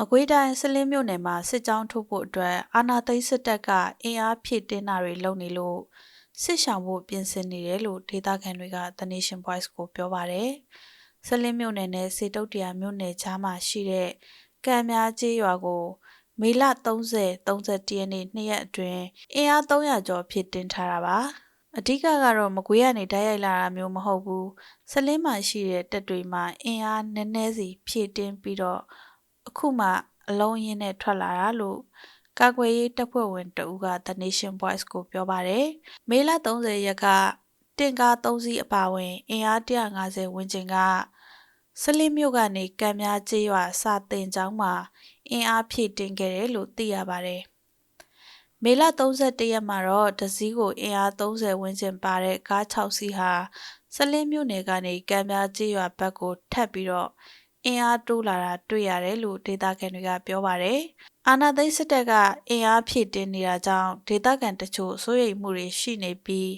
မကွေးတိုင်းစလင်းမြို့နယ်မှာစစ်ကြောင်းထုတ်ဖို့အတွက်အာနာသိန်းစစ်တပ်ကအင်အားဖြည့်တင်းတာတွေလုပ်နေလို့စစ်ဆောင်ဖို့ပြင်ဆင်နေတယ်လို့ဒေသခံတွေက The Nation Voice ကိုပြောပါတယ်။စလင်းမြို့နယ်နဲ့စေတုတ်တရာမြို့နယ်ကြားမှာရှိတဲ့ကံများကျေးရွာကိုမေလ30 31ရက်နေ့နှစ်ရက်အတွင်းအင်အား300ကျော်ဖြည့်တင်းထားတာပါ။အဓိကကတော့မကွေးကနေတိုက်ရိုက်လာတာမျိုးမဟုတ်ဘူး။စလင်းမှာရှိတဲ့တပ်တွေမှာအင်အားနည်းနည်းစီဖြည့်တင်းပြီးတော့ အခုမှအလုံးရင်းနဲ့ထွက်လာတာလို့ကာကွယ်ရေးတပ်ဖွဲ့ဝင်တဦးက The Nation Voice ကိုပြောပါတယ်။မေလ30ရက်ကတင်ကား3စီးအပါအဝင်အင်အား150ဝန်းကျင်ကစလင်းမြို့ကနေကံများကျေးရွာစာတင်ကျောင်းမှာအင်အားဖြည့်တင်းခဲ့တယ်လို့သိရပါတယ်။မေလ31ရက်မှာတော့ဒစည်းကိုအင်အား30ဝန်းကျင်ပါတဲ့ကား6စီးဟာစလင်းမြို့နယ်ကနေကံများကျေးရွာဘက်ကိုထပ်ပြီးတော့ အင်အားတိုးလာတာတွေ့ရတယ်လို့ဒေသခံတွေကပြောပါတယ်။အာနာသိန်းစစ်တပ်ကအင်အားဖြည့်တင်းနေတာကြောင့်ဒေသခံတချို့စိုးရိမ်မှုတွေရှိနေပြီး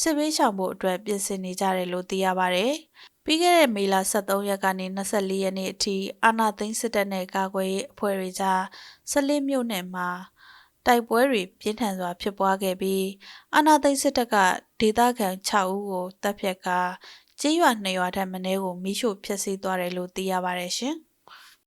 စစ်ဘေးရှောင်ဖို့အတွက်ပြင်ဆင်နေကြတယ်လို့သိရပါတယ်။ပြီးခဲ့တဲ့မေလ23ရက်ကနေ24ရက်နေ့အထိအာနာသိန်းစစ်တပ်နဲ့ကာကွယ်ရေးအဖွဲ့တွေကြားဆလင်းမြို့နယ်မှာတိုက်ပွဲတွေပြင်းထန်စွာဖြစ်ပွားခဲ့ပြီးအာနာသိန်းစစ်တပ်ကဒေသခံ6ဦးကိုတပ်ဖြတ်ကာ ကျေးရွာ2ရွာထက်မနည်းကိုမိရှို့ဖျက်ဆီးသွားတယ်လို့သိရပါတယ်ရှင်။